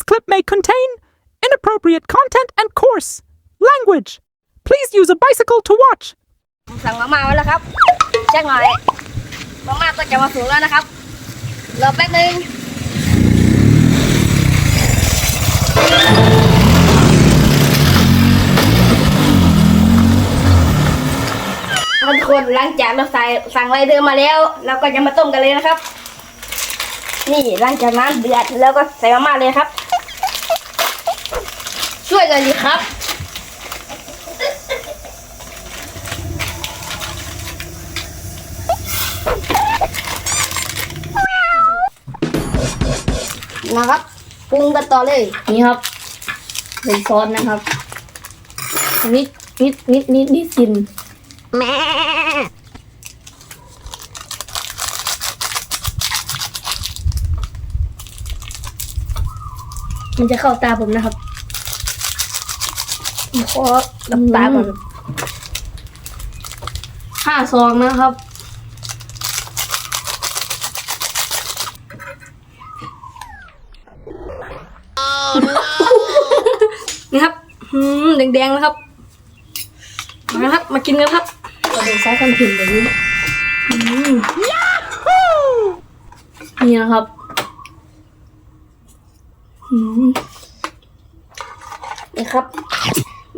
This clip may contain inappropriate content and coarse language. Please use a bicycle to watch. ผมสั่งมามาไว้แล้วครับแจ้งหน่อยมามาก็จะมาถึงแล้วนะครับรอแป๊บนึงทุกคนหลังจากเราใส่สั่งไรเดอร์มาแล้ว เราก็จะมาต้มกันเลยนะครับ นี่หลังจากน้ำเดือดแล้วก็ใส่มาม่าเลยครับ ช่วยกันดีครับ นะครับปรุงกันต่อเลยนี่ครับเป็นซอสนะครับนิดนิดนิดนิดนิดกินมันจะเข้าตาผมนะครับผม ขอหลับตาก่อนห้าซองนะครับนี่ครับหืมแดงๆนะครับ มานะครับ มากินกันครับเราดูไซส์คอนเทนต์แบบนี้อืมนี่นะครับอืมนี่ครับ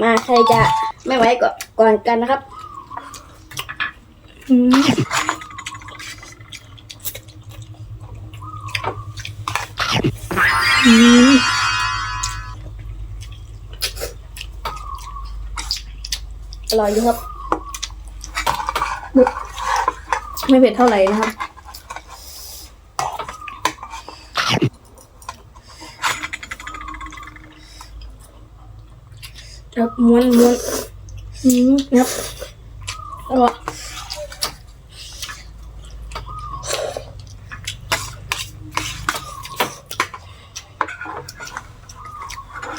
มาใครจะไม่ไหวก่อนก่อนกันนะครับอืมอืมอร่อยอยู่ครับ ไม่เผ็ดเท่าไหร่นะครับ ครับม้วนม้วนอืมครับอร่อย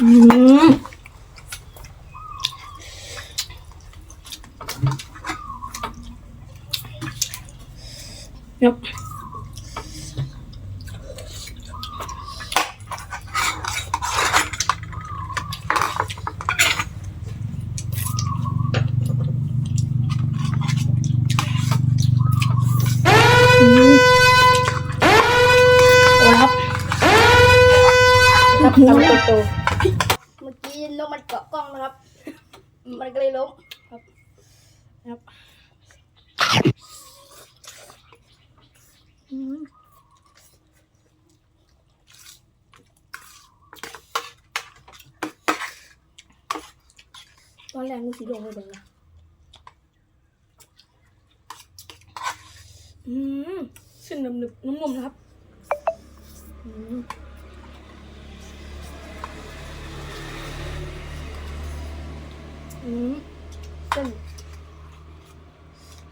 อืมครับ ครับทำโตเมื่อกี้นกมันเกาะกล้องนะครับ มันก็เลยล้มครับครับอืมตอนแรกนึกสีเหลืองเลยเดี๋ยวนะอืมเส้นหนึบๆนุ่มๆนะครับ อืม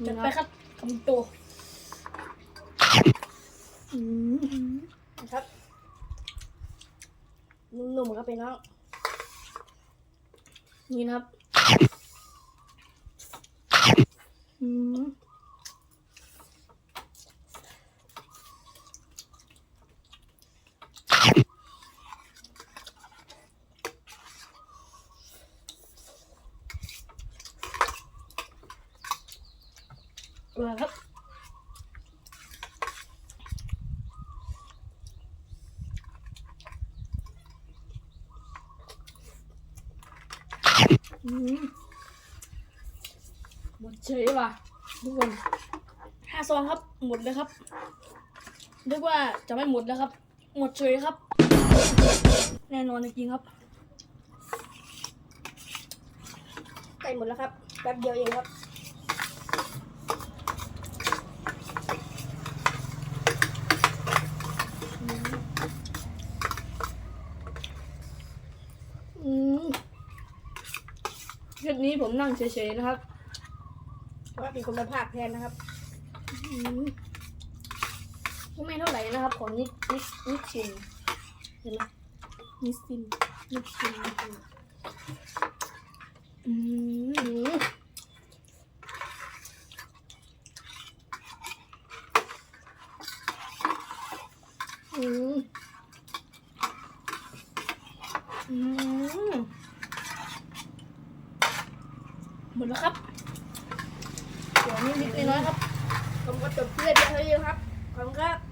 จัดไปครับคำโตอืมนะครับนุ่มๆครับพี่น้องนี่นะครับ อืม อร่อยครับหมดเฉยว่ะทุกคนห้าซองครับ หมดเลยครับนึกว่าจะไม่หมดแล้วครับ หมดเฉยครับ แน่นอนจริงครับใกล้หมดแล้วครับแป๊บเดียวเองครับ อืม คลิปนี้ผมนั่งเฉยๆนะครับ เพราะว่าเป็นคนมาภาคแทนนะครับอืมก็ไม่เท่าไหร่นะครับ ของนิดนิดนิดชินเห็นไหมนิดชินนิดชินนิดชินอืมอืมอืมห มดแล้วครับเดี๋ยวนิดๆน้อยๆครับผมก็จบเพื่อเพียงเท่านี้ครับขอบคุณครับ